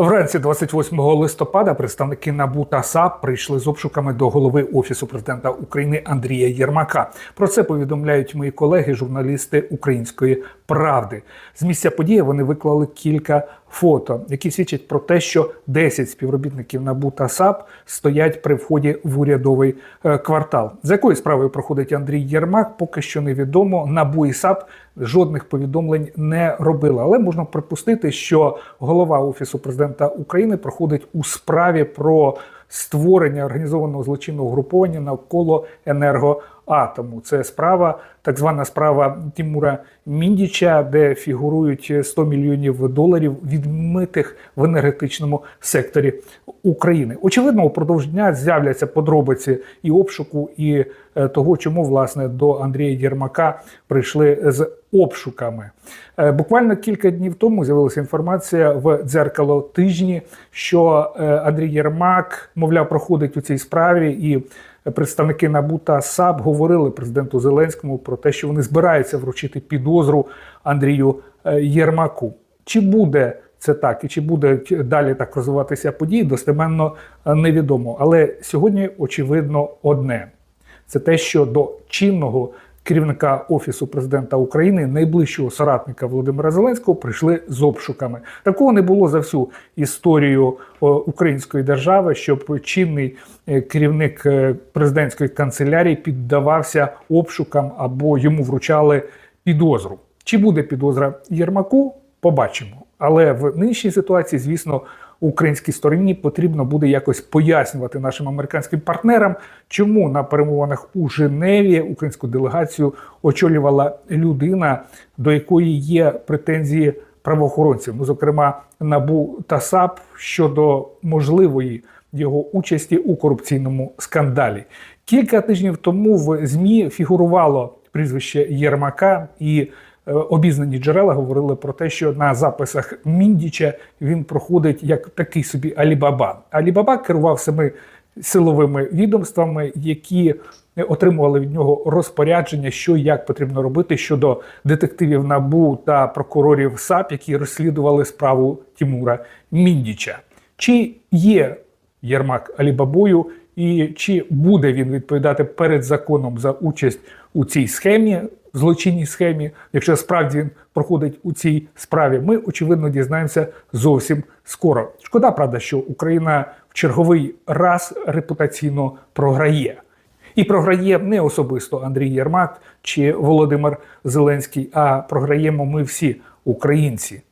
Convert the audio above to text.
Вранці 28 листопада представники НАБУ та САП прийшли з обшуками до голови офісу президента України Андрія Єрмака. Про це повідомляють мої колеги, журналісти Української правди. З місця події вони виклали кілька фото, які свідчать про те, що 10 співробітників НАБУ та САП стоять при вході в урядовий е, квартал. За якою справою проходить Андрій Єрмак, поки що невідомо. НАБУ і САП жодних повідомлень не робили. Але можна припустити, що голова офісу президента України проходить у справі про створення організованого злочинного груповання навколо енергоатому. Це справа, так звана справа Тимура Міндіча, де фігурують 100 мільйонів доларів відмитих в енергетичному секторі України. Очевидно, упродовж дня з'являться подробиці і обшуку, і е, того, чому власне до Андрія Єрмака прийшли з обшуками. Е, Буквально кілька днів тому з'явилася інформація в дзеркало тижні, що е, Андрій Єрмак, мовляв, проходить у цій справі, і представники НАБУ та САП говорили президенту Зеленському про те, що вони збираються вручити підозру Андрію е, Єрмаку. Чи буде це так, і чи буде далі так розвиватися події, достеменно е, невідомо. Але сьогодні очевидно одне: це те, що до чинного керівника офісу президента України, найближчого соратника Володимира Зеленського, прийшли з обшуками. Такого не було за всю історію української держави, щоб чинний е, керівник е, президентської канцелярії піддавався обшукам або йому вручали підозру. Чи буде підозра Єрмаку? Побачимо. Але в нинішній ситуації, звісно, українській стороні потрібно буде якось пояснювати нашим американським партнерам, чому на перемовинах у Женеві українську делегацію очолювала людина, до якої є претензії правоохоронців, ну зокрема НАБУ та САП щодо можливої його участі у корупційному скандалі. Кілька тижнів тому в ЗМІ фігурувало прізвище Єрмака і. Е, Обізнані джерела говорили про те, що на записах Міндіча він проходить як такий собі Алібаба. Алібаба керував семи силовими відомствами, які отримували від нього розпорядження, що і як потрібно робити щодо детективів НАБУ та прокурорів САП, які розслідували справу Тімура Міндіча. Чи є Єрмак Алібабою, і чи буде він відповідати перед законом за участь у цій схемі? Злочинній схемі, якщо справді він проходить у цій справі, ми очевидно дізнаємося зовсім скоро. Шкода, правда, що Україна в черговий раз репутаційно програє. І програє не особисто Андрій Єрмак чи Володимир Зеленський, а програємо ми всі українці.